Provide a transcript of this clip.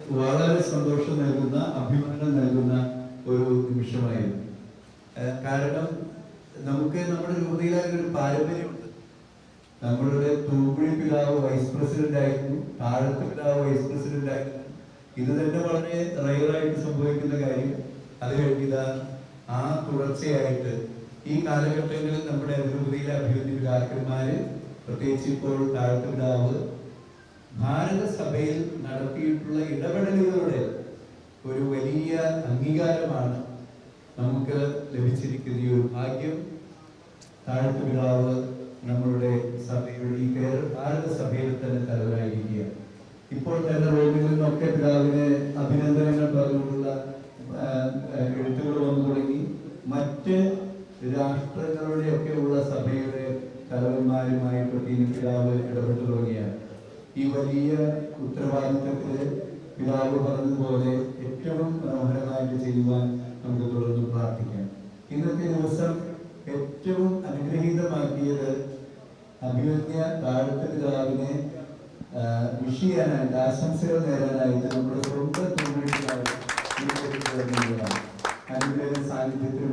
വളരെ സന്തോഷം നൽകുന്ന അഭിമാനം നൽകുന്ന ഒരു നിമിഷമായിരുന്നു. കാരണം നമുക്ക് നമ്മുടെ രൂപതയിലായ ഒരു പാരമ്പര്യമുണ്ട്. നമ്മളുടെ തൂക്കുഴി പിതാവ് വൈസ് പ്രസിഡന്റ് ആയിരുന്നു താഴത്ത് പിതാവ് വൈസ് പ്രസിഡന്റ് ആയിരുന്നു. ഇത് തന്നെ വളരെ റയറായിട്ട് സംഭവിക്കുന്ന കാര്യം. അത് കഴിഞ്ഞ ആ തുടർച്ചയായിട്ട് ഈ കാലഘട്ടങ്ങളിൽ നമ്മുടെ രൂപതയിലെ അഭിവൃദ്ധി പിതാക്കന്മാര് പ്രത്യേകിച്ച് ഇപ്പോൾ താഴത്ത് പിതാവ് ഭാരതസഭയിൽ നടത്തിയിട്ടുള്ള ഇടപെടലുകളുടെ ഒരു വലിയ അംഗീകാരമാണ് നമുക്ക് ലഭിച്ചിരിക്കുന്ന ഈ ഒരു ഭാഗ്യം. താഴ്ത്തുപിതാവ് നമ്മളുടെ സഭയുടെ ഈ കേരള ഭാരതസഭയിൽ തന്നെ തലവനായിരിക്കുക ഇപ്പോൾ തന്നെ റോമിൽ നിന്നൊക്കെ പിതാവിന് അഭിനന്ദനങ്ങൾ പറഞ്ഞുകൊണ്ടുള്ള എഴുത്തുകൾ വന്നു തുടങ്ങി. മറ്റ് രാഷ്ട്രങ്ങളുടെയൊക്കെ ഉള്ള സഭയുടെ തലവന്മാരുമായിട്ടൊക്കെ ഇനി പിതാവ് ഇടപെട്ടു തുടങ്ങിയാണ്. ഈ വലിയ ഉത്തരവാദിത്തത്തിൽ പിതാവ് പറഞ്ഞതുപോലെ ഏറ്റവും മനോഹരമായിട്ട് ചെയ്യുവാൻ നമുക്ക് തുടർന്ന് പ്രാർത്ഥിക്കാം. ഇന്നത്തെ ദിവസം ഏറ്റവും അനുഗ്രഹീതമാക്കിയത് അഭിവന്യ താഴത്തെ പിതാവിനെ വിഷ് ചെയ്യാനായിട്ട് ആശംസകൾ നേരാനായിട്ട് നമ്മുടെ സ്വന്തം അനുഗ്രഹ പറയുന്നു